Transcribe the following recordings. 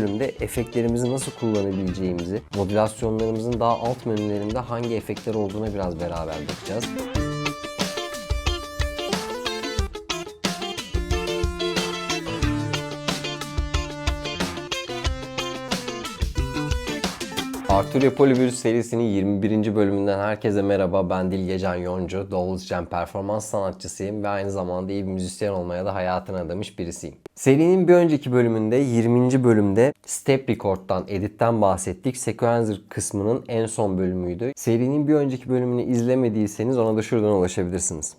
bölümde efektlerimizi nasıl kullanabileceğimizi, modülasyonlarımızın daha alt menülerinde hangi efektler olduğuna biraz beraber bakacağız. Arturia Polyvirus serisinin 21. bölümünden herkese merhaba. Ben Dilgecan Yoncu, Doluzcan performans sanatçısıyım ve aynı zamanda iyi bir müzisyen olmaya da hayatını adamış birisiyim. Serinin bir önceki bölümünde 20. bölümde Step Record'dan, editten bahsettik. Sequencer kısmının en son bölümüydü. Serinin bir önceki bölümünü izlemediyseniz ona da şuradan ulaşabilirsiniz.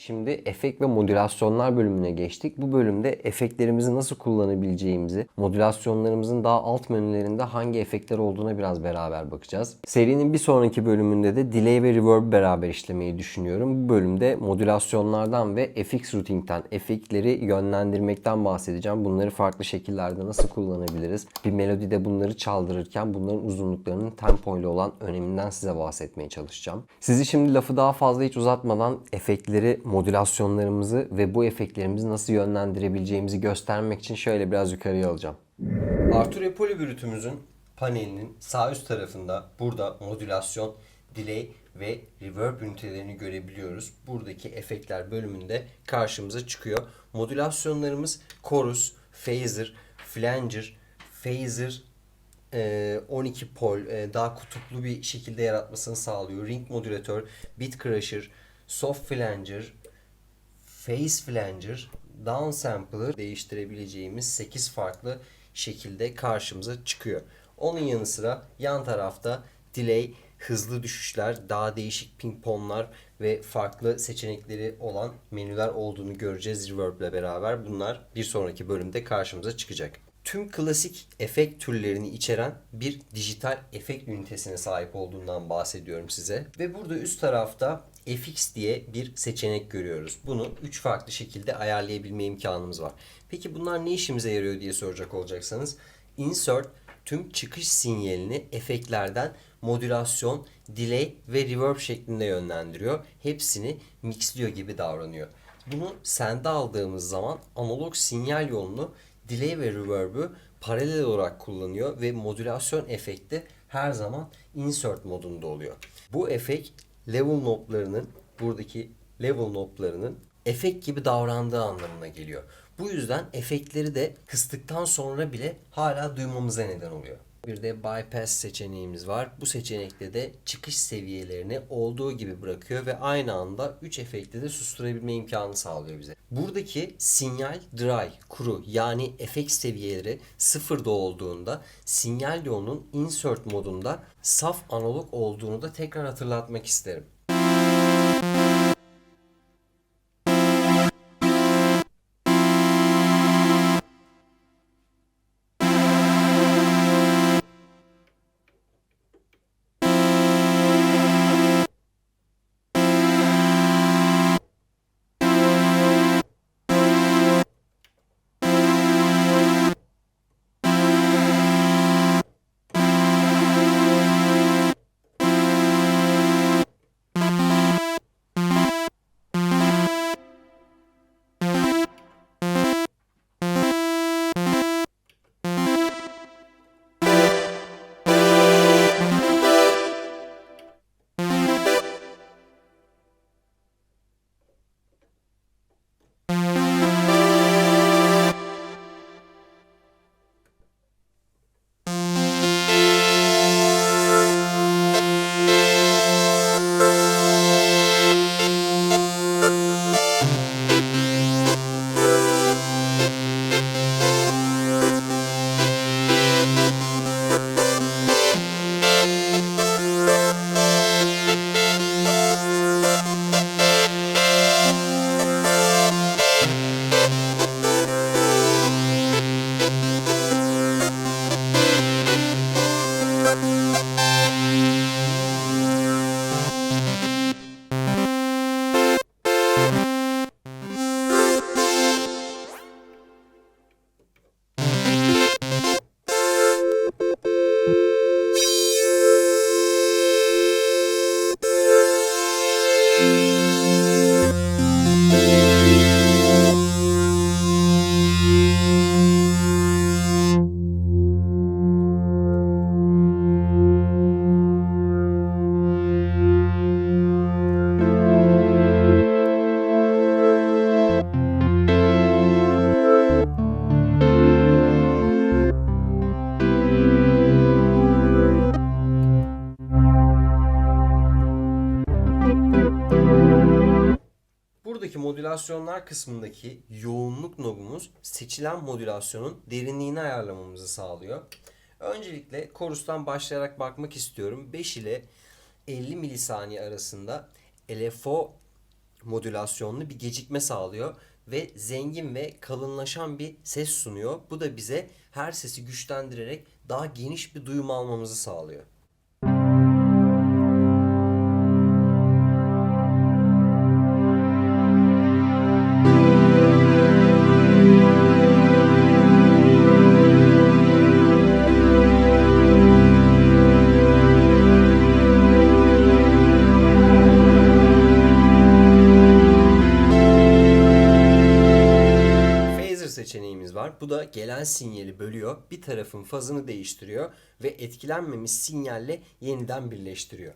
Şimdi efekt ve modülasyonlar bölümüne geçtik. Bu bölümde efektlerimizi nasıl kullanabileceğimizi, modülasyonlarımızın daha alt menülerinde hangi efektler olduğuna biraz beraber bakacağız. Serinin bir sonraki bölümünde de delay ve reverb beraber işlemeyi düşünüyorum. Bu bölümde modülasyonlardan ve FX routing'ten, efektleri yönlendirmekten bahsedeceğim. Bunları farklı şekillerde nasıl kullanabiliriz? Bir melodide bunları çaldırırken bunların uzunluklarının tempo ile olan öneminden size bahsetmeye çalışacağım. Sizi şimdi lafı daha fazla hiç uzatmadan efektleri modülasyonlarımızı ve bu efektlerimizi nasıl yönlendirebileceğimizi göstermek için şöyle biraz yukarıya alacağım. Arturia Polybürütümüzün panelinin sağ üst tarafında burada modülasyon, delay ve reverb ünitelerini görebiliyoruz. Buradaki efektler bölümünde karşımıza çıkıyor. Modülasyonlarımız chorus, phaser, flanger, phaser, e, 12 pol e, daha kutuplu bir şekilde yaratmasını sağlıyor. Ring modülatör, bit crusher, soft flanger, phase flanger, down sampler değiştirebileceğimiz 8 farklı şekilde karşımıza çıkıyor. Onun yanı sıra yan tarafta delay, hızlı düşüşler, daha değişik ping-ponglar ve farklı seçenekleri olan menüler olduğunu göreceğiz Reverb ile beraber. Bunlar bir sonraki bölümde karşımıza çıkacak. Tüm klasik efekt türlerini içeren bir dijital efekt ünitesine sahip olduğundan bahsediyorum size. Ve burada üst tarafta FX diye bir seçenek görüyoruz. Bunu 3 farklı şekilde ayarlayabilme imkanımız var. Peki bunlar ne işimize yarıyor diye soracak olacaksanız. Insert tüm çıkış sinyalini efektlerden modülasyon, delay ve reverb şeklinde yönlendiriyor. Hepsini mixliyor gibi davranıyor. Bunu sende aldığımız zaman analog sinyal yolunu delay ve reverb'ü paralel olarak kullanıyor ve modülasyon efekti her zaman insert modunda oluyor. Bu efekt level knoblarının buradaki level knoblarının efekt gibi davrandığı anlamına geliyor. Bu yüzden efektleri de kıstıktan sonra bile hala duymamıza neden oluyor. Bir de bypass seçeneğimiz var. Bu seçenekte de çıkış seviyelerini olduğu gibi bırakıyor ve aynı anda 3 efekti de susturabilme imkanı sağlıyor bize. Buradaki sinyal dry, kuru yani efekt seviyeleri sıfırda olduğunda sinyal yolunun insert modunda saf analog olduğunu da tekrar hatırlatmak isterim. Modülasyonlar kısmındaki yoğunluk nobumuz seçilen modülasyonun derinliğini ayarlamamızı sağlıyor. Öncelikle korustan başlayarak bakmak istiyorum. 5 ile 50 milisaniye arasında LFO modülasyonlu bir gecikme sağlıyor ve zengin ve kalınlaşan bir ses sunuyor. Bu da bize her sesi güçlendirerek daha geniş bir duyum almamızı sağlıyor. Gelen sinyali bölüyor. Bir tarafın fazını değiştiriyor ve etkilenmemiş sinyalle yeniden birleştiriyor.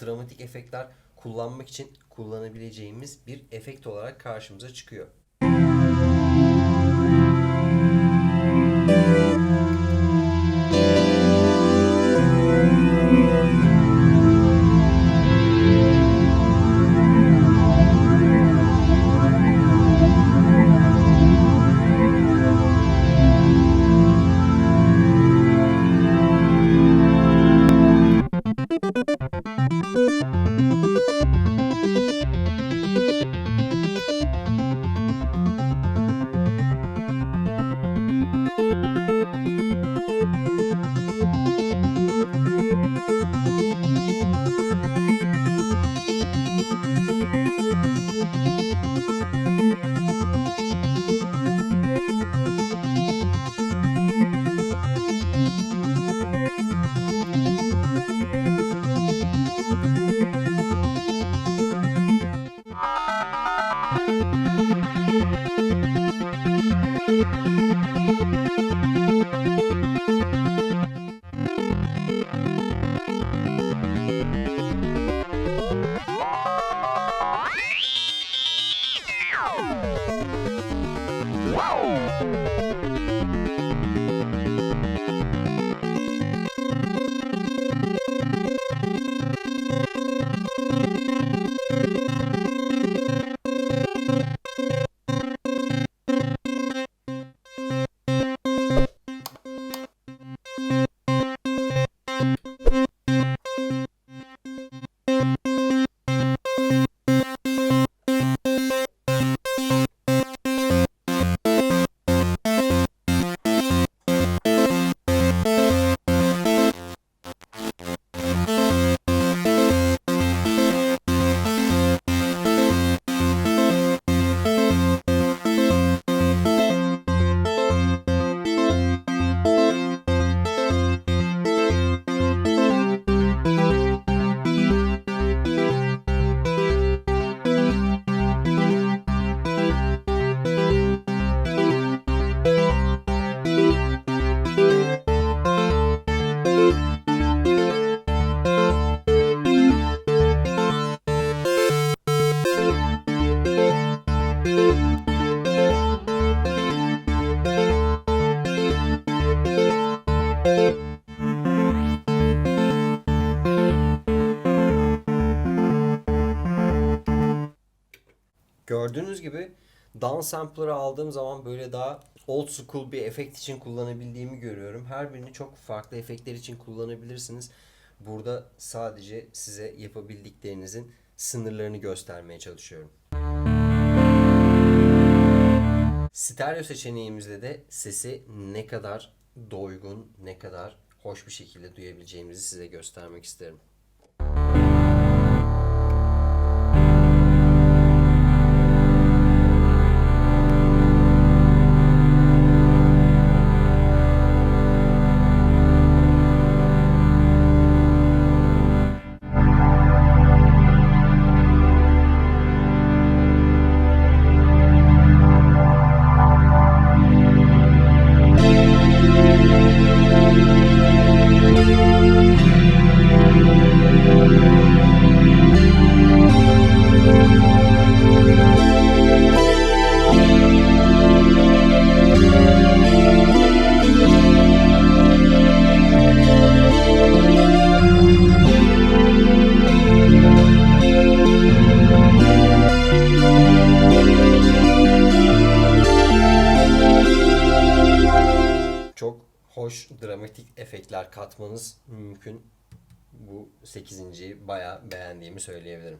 Dramatik efektler kullanmak için kullanabileceğimiz bir efekt olarak karşımıza çıkıyor. Música Gördüğünüz gibi downsampler'ı aldığım zaman böyle daha old school bir efekt için kullanabildiğimi görüyorum. Her birini çok farklı efektler için kullanabilirsiniz. Burada sadece size yapabildiklerinizin sınırlarını göstermeye çalışıyorum. Stereo seçeneğimizde de sesi ne kadar doygun, ne kadar hoş bir şekilde duyabileceğimizi size göstermek isterim. Mümkün. Bu 8.yi bayağı beğendiğimi söyleyebilirim.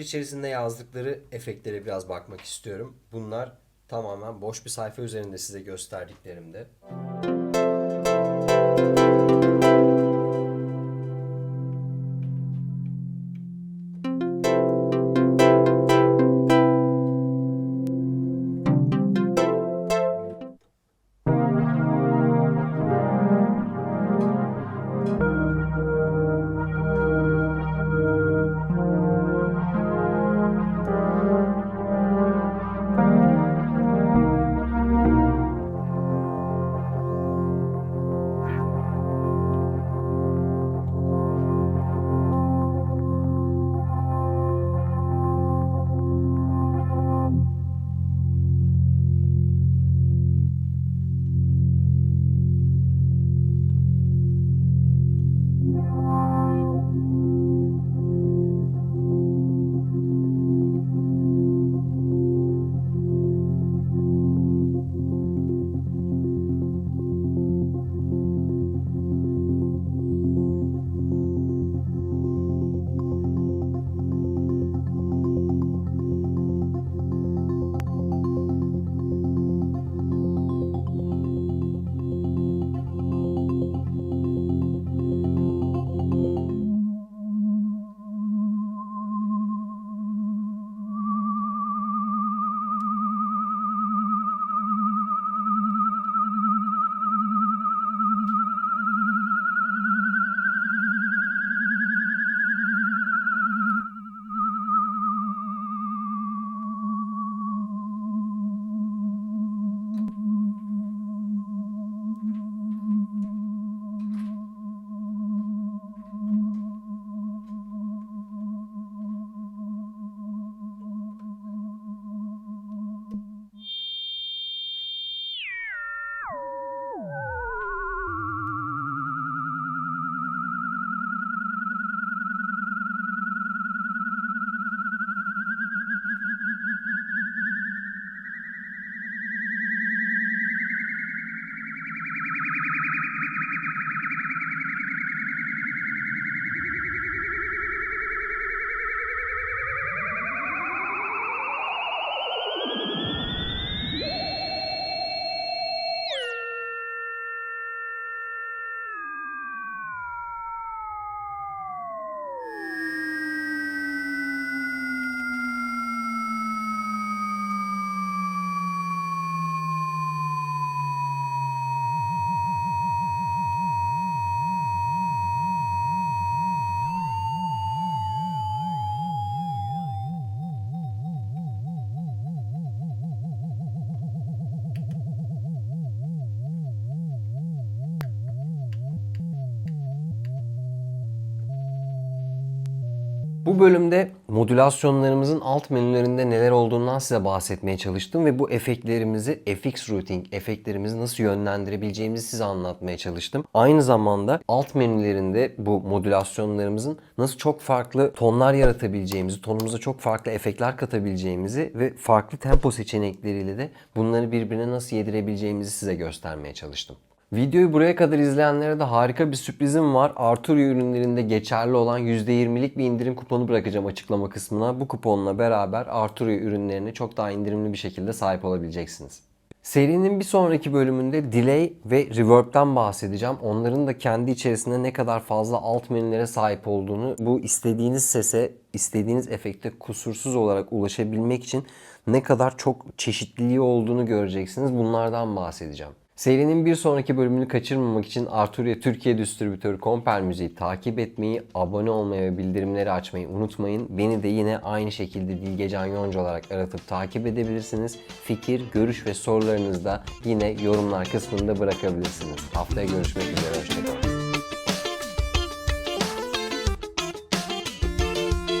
İçerisinde yazdıkları efektlere biraz bakmak istiyorum. Bunlar tamamen boş bir sayfa üzerinde size gösterdiklerimde. Bu bölümde modülasyonlarımızın alt menülerinde neler olduğundan size bahsetmeye çalıştım ve bu efektlerimizi FX Routing, efektlerimizi nasıl yönlendirebileceğimizi size anlatmaya çalıştım. Aynı zamanda alt menülerinde bu modülasyonlarımızın nasıl çok farklı tonlar yaratabileceğimizi, tonumuza çok farklı efektler katabileceğimizi ve farklı tempo seçenekleriyle de bunları birbirine nasıl yedirebileceğimizi size göstermeye çalıştım. Videoyu buraya kadar izleyenlere de harika bir sürprizim var. Arturia ürünlerinde geçerli olan %20'lik bir indirim kuponu bırakacağım açıklama kısmına. Bu kuponla beraber Arturia ürünlerine çok daha indirimli bir şekilde sahip olabileceksiniz. Serinin bir sonraki bölümünde delay ve reverb'den bahsedeceğim. Onların da kendi içerisinde ne kadar fazla alt menülere sahip olduğunu, bu istediğiniz sese, istediğiniz efekte kusursuz olarak ulaşabilmek için ne kadar çok çeşitliliği olduğunu göreceksiniz. Bunlardan bahsedeceğim. Serinin bir sonraki bölümünü kaçırmamak için Arturia Türkiye Distribütörü Komper Müziği takip etmeyi, abone olmayı ve bildirimleri açmayı unutmayın. Beni de yine aynı şekilde Dilgecan Yonca olarak aratıp takip edebilirsiniz. Fikir, görüş ve sorularınızı da yine yorumlar kısmında bırakabilirsiniz. Haftaya görüşmek üzere, hoşçakalın.